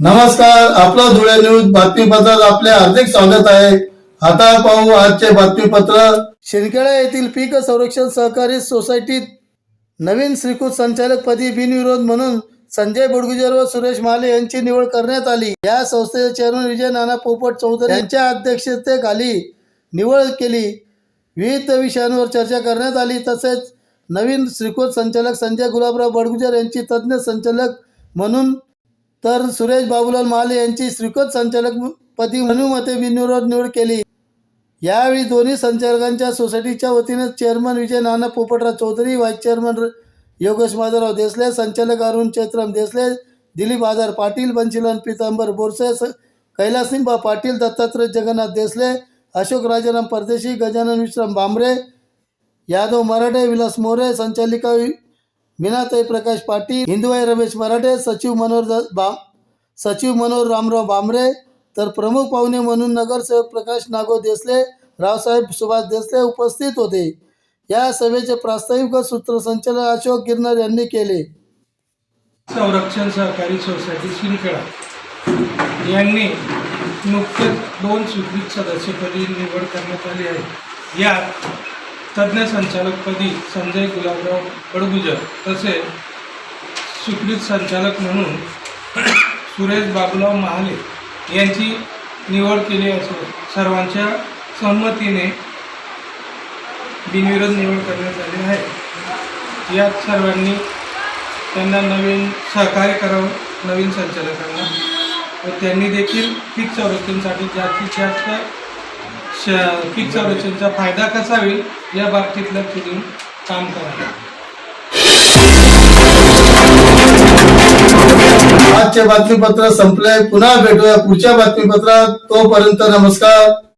नमस्कार आपला धुळे न्यूज बातमीपत्रात आपले हार्दिक स्वागत आहे. आता पाहू आजचे बातमीपत्र. शिंदखेडा येथील पीक संरक्षण सहकारी सोसायटीत नवीन श्रीकृत संचालक पदी बिनविरोध म्हणून संजय बुडगुजर व सुरेश माले यांची निवड करण्यात आली. या संस्थेचे चेअरमन विजय नाना पोपट चौधरी यांच्या अध्यक्षतेखाली निवड केली. विविध विषयांवर चर्चा करण्यात आली. तसेच नवीन श्रीकृत संचालक संजय गुलाबराव बडगुजर यांची तज्ज्ञ संचालक म्हणून तर सुरेश बाबूलाल महाले यांची श्रीकृत संचालक पदी अनुमते बिनविरोध निवड केली. यावेळी दोन्ही संचालकांच्या सोसायटीच्या वतीने chairman Vijay Nana Popatrao Chaudhari vice chairman Yogesh Madhavrao Desale संचालक अरुण चैत्रम देसले दिलीप आधार पाटील बंशीलाल पितांबर बोरसे स- कैलासनिंबा पाटील दत्तात्रय जगन्नाथ देसले अशोक राजाराम परदेशी गजानन विश्राम बांबरे यादव मराठे विलास मोरे संचालिका मीनाताई प्रकाश पाटील हिंदुबाई रमेश मराठे सचिव मनोहर बा सचिव मनोहर रामराव बांबरे तर प्रमुख पाहुणे म्हणून नगरसेवक प्रकाश नागो देसले रावसाहेब सुभाष देसले उपस्थित होते. या सभेचे प्रास्ताविक व सूत्रसंचालन अशोक गिरनार यांनी केले. संरक्षण सहकारी सोसायटी शिंदखेडा. यांनी नुकतेच दोन स्वीकृत सदस्यपदी निवड करण्यात आली आहे. यात तज्ज्ञ संचालकपदी संजय गुलाबराव कडगुजर तसेच स्वीकृत संचालक म्हणून सुरेश बाबूराव महाले यांची निवड केली असून सर्वांच्या संमतीने बिनविरोध निवड करण्यात आली आहे. यात सर्वांनी त्यांना नवीन सहकार्य करावं नवीन संचालकांना. व त्यांनी देखील पीक संरक्षणसाठी जास्तीत जास्त पीक संरक्षणचा फायदा कसा होईल या बाबतीत लक्ष देऊन काम करावं आजचे बातमीपत्र संपले पुन्हा भेटूया पुढच्या बातमीपत्रात. तोपर्यंत नमस्कार.